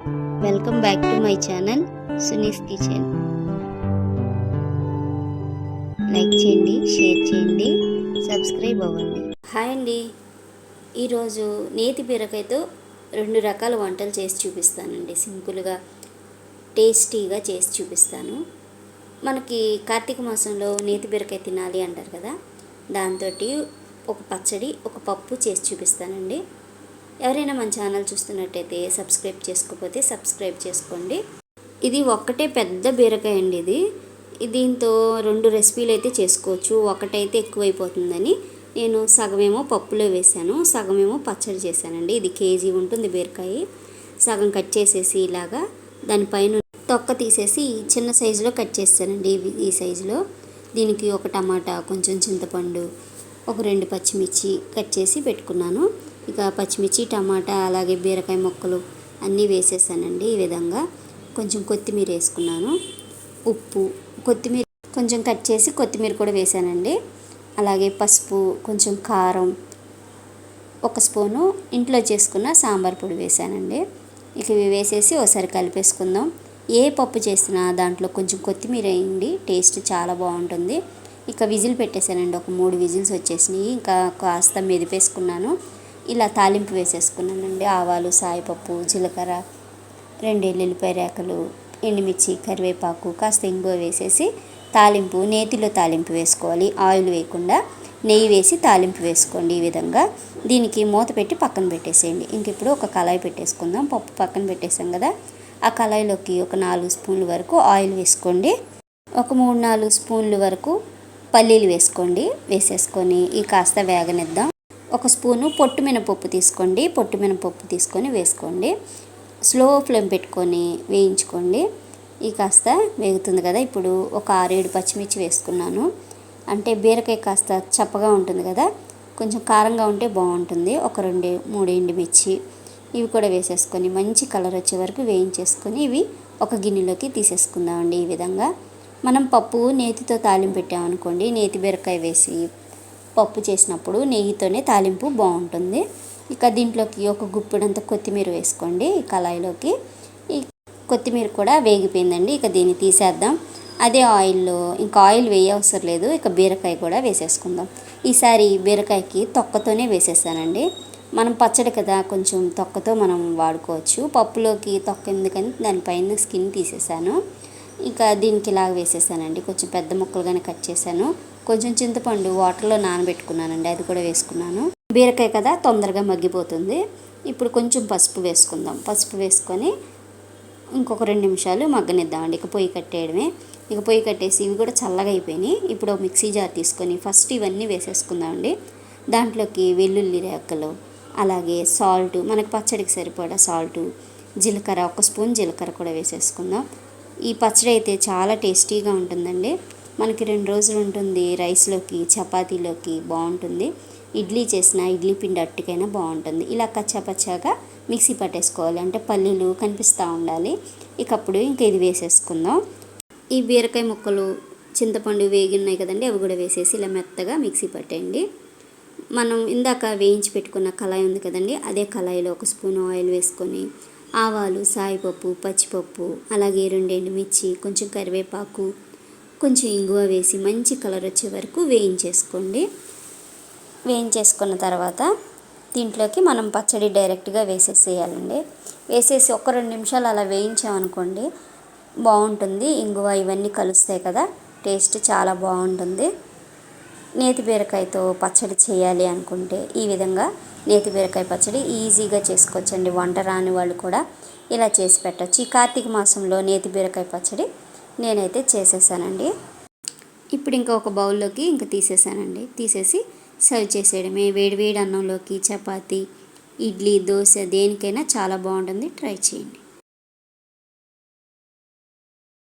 Welcome back to my channel Suni's kitchen like చేయండి share చేయండి subscribe అవ్వండి. Hi అండి. ఈరోజు నేతి బీరకాయతో రెండు రకాల వంటలు చేసి చూపిస్తానండి. సింపుల్గా టేస్టీగా చేసి చూపిస్తాను. మనకి కార్తీక మాసంలో నేతి బీరకాయ తినాలి అంటారు కదా దాంతో ఒక పచ్చడి ఒక పప్పు చేసి చూపిస్తానండి. ఎవరైనా మన ఛానల్ చూస్తున్నట్టయితే సబ్స్క్రైబ్ చేసుకోకపోతే సబ్స్క్రైబ్ చేసుకోండి. ఇది ఒక్కటే పెద్ద బీరకాయ అండి ఇది. దీంతో రెండు రెసిపీలు అయితే చేసుకోవచ్చు. ఒకటైతే ఎక్కువైపోతుందని నేను సగమేమో పప్పులో వేసాను సగమేమో పచ్చడి చేశానండి. ఇది కేజీ ఉంటుంది బీరకాయ. సగం కట్ చేసేసి ఇలాగా దానిపైన తొక్క తీసేసి చిన్న సైజులో కట్ చేస్తానండి ఈ సైజులో. దీనికి ఒక టమాటా కొంచెం చింతపండు ఒక రెండు పచ్చిమిర్చి కట్ చేసి పెట్టుకున్నాను. ఇక పచ్చిమిర్చి టమాటా అలాగే బీరకాయ ముక్కలు అన్నీ వేసేసానండి ఈ విధంగా. కొంచెం కొత్తిమీర వేసుకున్నాను. ఉప్పు కొత్తిమీర కొంచెం కట్ చేసి కొత్తిమీర కూడా వేసానండి. అలాగే పసుపు కొంచెం కారం ఒక స్పూను ఇంట్లో చేసుకున్న సాంబార్ పొడి వేసానండి. ఇక ఇవి వేసేసి ఒకసారి కలిపేసుకుందాం. ఏ పప్పు చేసినా దాంట్లో కొంచెం కొత్తిమీర వేయండి టేస్ట్ చాలా బాగుంటుంది. ఇక విజిల్ పెట్టేశానండి ఒక మూడు విజిల్స్ వచ్చేసినాయి. ఇంకా కాస్త మెదిపేసుకున్నాను. ఇలా తాలింపు వేసేసుకున్నానండి. ఆవాలు సాయిపప్పు జీలకర్ర రెండు ఎల్లుల్లిపాయ రేకలు ఎండుమిర్చి కరివేపాకు కాస్త ఇంగువ వేసేసి తాలింపు నేతిలో తాలింపు వేసుకోవాలి. ఆయిల్ వేయకుండా నెయ్యి వేసి తాలింపు వేసుకోండి ఈ విధంగా. దీనికి మూత పెట్టి పక్కన పెట్టేసేయండి. ఇంక ఇప్పుడు ఒక కళాయి పెట్టేసుకుందాం. పప్పు పక్కన పెట్టేసాం కదా. ఆ కళాయిలోకి ఒక నాలుగు స్పూన్ల వరకు ఆయిల్ వేసుకోండి. ఒక మూడు నాలుగు స్పూన్ల వరకు పల్లీలు వేసుకోండి. వేసేసుకొని ఈ కాస్త వేగనిద్దాం. ఒక స్పూను పొట్టు మినపప్పు తీసుకోండి. పొట్టు మినపప్పు తీసుకొని వేసుకోండి. స్లో ఫ్లేమ్ పెట్టుకొని వేయించుకోండి. ఈ కాస్త వేగుతుంది కదా. ఇప్పుడు ఒక ఆరేడు పచ్చిమిర్చి వేసుకున్నాను. అంటే బీరకాయ కాస్త చప్పగా ఉంటుంది కదా. కొంచెం కారంగా ఉంటే బాగుంటుంది. ఒక రెండు మూడు ఎండుమిర్చి ఇవి కూడా వేసేసుకొని మంచి కలర్ వచ్చే వరకు వేయించేసుకొని ఇవి ఒక గిన్నెలోకి తీసేసుకుందామండి ఈ విధంగా. మనం పప్పు నేతితో తాలింపు పెట్టామనుకోండి నేతి బీరకాయ వేసి పప్పు చేసినప్పుడు నెయ్యితోనే తాలింపు బాగుంటుంది. ఇక దీంట్లోకి ఒక గుప్పిడంత కొత్తిమీర వేసుకోండి కళాయిలోకి. ఈ కొత్తిమీర కూడా వేగిపోయిందండి. ఇక దీన్ని తీసేద్దాం. అదే ఆయిల్లో ఇంకా ఆయిల్ వేయవసరం లేదు. ఇక బీరకాయ కూడా వేసేసుకుందాం. ఈసారి బీరకాయకి తొక్కతోనే వేసేసానండి. మనం పచ్చడి కదా కొంచెం తొక్కతో మనం వాడుకోవచ్చు. పప్పులోకి తొక్క ఎందుకని దానిపైన స్కిన్ తీసేసాను. ఇంకా దీనికి ఇలాగ వేసేసానండి. కొంచెం పెద్ద ముక్కలుగానే కట్ చేశాను. కొంచెం చింతపండు వాటర్లో నానబెట్టుకున్నానండి. అది కూడా వేసుకున్నాను. బీరకాయ కదా తొందరగా మగ్గిపోతుంది. ఇప్పుడు కొంచెం పసుపు వేసుకుందాం. పసుపు వేసుకొని ఇంకొక రెండు నిమిషాలు మగ్గనిద్దామండి. ఇక పొయ్యి కట్టేయడమే. ఇక పొయ్యి కట్టేసి ఇవి కూడా చల్లగా అయిపోయినాయి. ఇప్పుడు మిక్సీ జార్ తీసుకొని ఫస్ట్ ఇవన్నీ వేసేసుకుందామండి. దాంట్లోకి వెల్లుల్లి రేకలు అలాగే సాల్ట్ మనకు పచ్చడికి సరిపడా సాల్ట్ జీలకర్ర ఒక స్పూన్ జీలకర్ర కూడా వేసేసుకుందాం. ఈ పచ్చడి అయితే చాలా టేస్టీగా ఉంటుందండి. మనకి రెండు రోజులు ఉంటుంది రైస్లోకి చపాతీలోకి బాగుంటుంది. ఇడ్లీ చేసిన ఇడ్లీ పిండి అట్టుకైనా బాగుంటుంది. ఇలా కచ్చాపచ్చాగా మిక్సీ పట్టేసుకోవాలి. అంటే పల్లీలు కనిపిస్తూ ఉండాలి. ఇక అప్పుడు ఇంకా ఇది వేసేసుకుందాం. ఈ బీరకాయ ముక్కలు చింతపండు వేగి ఉన్నాయి కదండి అవి కూడా వేసేసి ఇలా మెత్తగా మిక్సీ పట్టేయండి. మనం ఇందాక వేయించి పెట్టుకున్న కళాయి ఉంది కదండి అదే కళాయిలో ఒక స్పూన్ ఆయిల్ వేసుకొని ఆవాలు సాయిపప్పు పచ్చిపప్పు అలాగే రెండు ఎండుమిర్చి కొంచెం కరివేపాకు కొంచెం ఇంగువ వేసి మంచి కలర్ వచ్చే వరకు వేయించేసుకోండి. వేయించేసుకున్న తర్వాత దీంట్లోకి మనం పచ్చడి డైరెక్ట్గా వేసేసేయాలండి. వేసేసి ఒక రెండు నిమిషాలు అలా వేయించామనుకోండి బాగుంటుంది. ఇంగువ ఇవన్నీ కలుస్తాయి కదా టేస్ట్ చాలా బాగుంటుంది. నేతి బీరకాయతో పచ్చడి చేయాలి అనుకుంటే ఈ విధంగా నేతి బీరకాయ పచ్చడి ఈజీగా చేసుకోవచ్చండి. వంట రాని వాళ్ళు కూడా ఇలా చేసి పెట్టచ్చు. ఈ కార్తీక మాసంలో నేతి బీరకాయ పచ్చడి నేనైతే చేసేసానండి. ఇప్పుడు ఇంకా ఒక బౌల్లోకి ఇంకా తీసేసానండి. తీసేసి సర్వ్ చేసేయడమే. వేడి వేడి అన్నంలోకి చపాతి ఇడ్లీ దోశ దేనికైనా చాలా బాగుంటుంది. ట్రై చేయండి.